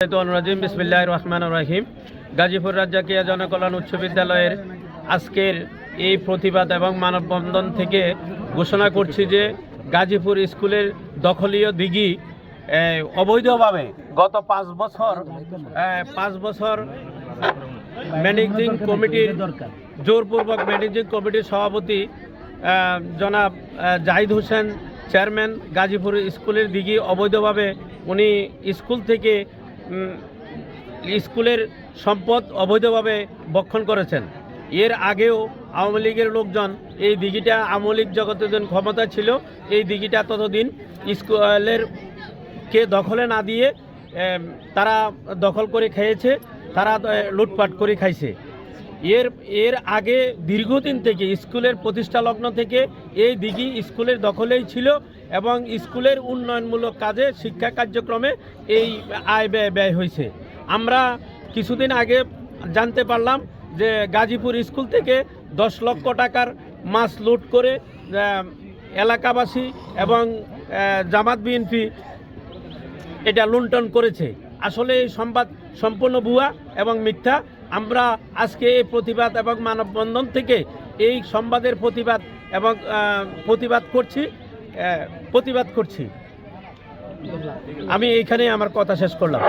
রাজিম বিসমিল্লাহ রহমান রাহিম গাজীপুর রাজ্জাকিয়া জনকল্যাণ উচ্চ বিদ্যালয়ের আজকের এই প্রতিবাদ এবং মানববন্ধন থেকে ঘোষণা করছি যে গাজীপুর স্কুলের দখলীয় দিঘি অবৈধভাবে গত পাঁচ বছর পাঁচ বছর ম্যানেজিং কমিটির, জোরপূর্বক ম্যানেজিং কমিটির সভাপতি জনাব জাহিদ হোসেন চেয়ারম্যান গাজীপুর স্কুলের দিঘি অবৈধভাবে উনি স্কুল থেকে স্কুলের সম্পদ অবৈধভাবে বক্ষণ করেছেন। এর আগেও আওয়ামী লীগের লোকজন এই দিঘিটা, আওয়ামী লীগ যতদিন ক্ষমতা ছিল, এই দিঘিটা ততদিন স্কুলের কে দখলে না দিয়ে তারা দখল করে খেয়েছে, তারা লুটপাট করে খাইছে। এর এর আগে দীর্ঘদিন থেকে স্কুলের প্রতিষ্ঠা লগ্ন থেকে এই দিঘি স্কুলের দখলেই ছিল এবং স্কুলের উন্নয়নমূলক কাজে শিক্ষা কার্যক্রমে এই আয় ব্যয় ব্যয় হয়েছে। আমরা কিছুদিন আগে জানতে পারলাম যে গাজীপুর স্কুল থেকে দশ লক্ষ টাকার মাছ লুট করে এলাকাবাসী এবং জামাত বিএনপি এটা লুণ্ঠন করেছে। আসলে এই সংবাদ সম্পূর্ণ ভুয়া এবং মিথ্যা। আমরা আজকে এই প্রতিবাদ এবং মানববন্ধন থেকে এই সংবাদের প্রতিবাদ এবং প্রতিবাদ করছি প্রতিবাদ করছি। আমি এইখানে আমার কথা শেষ করলাম।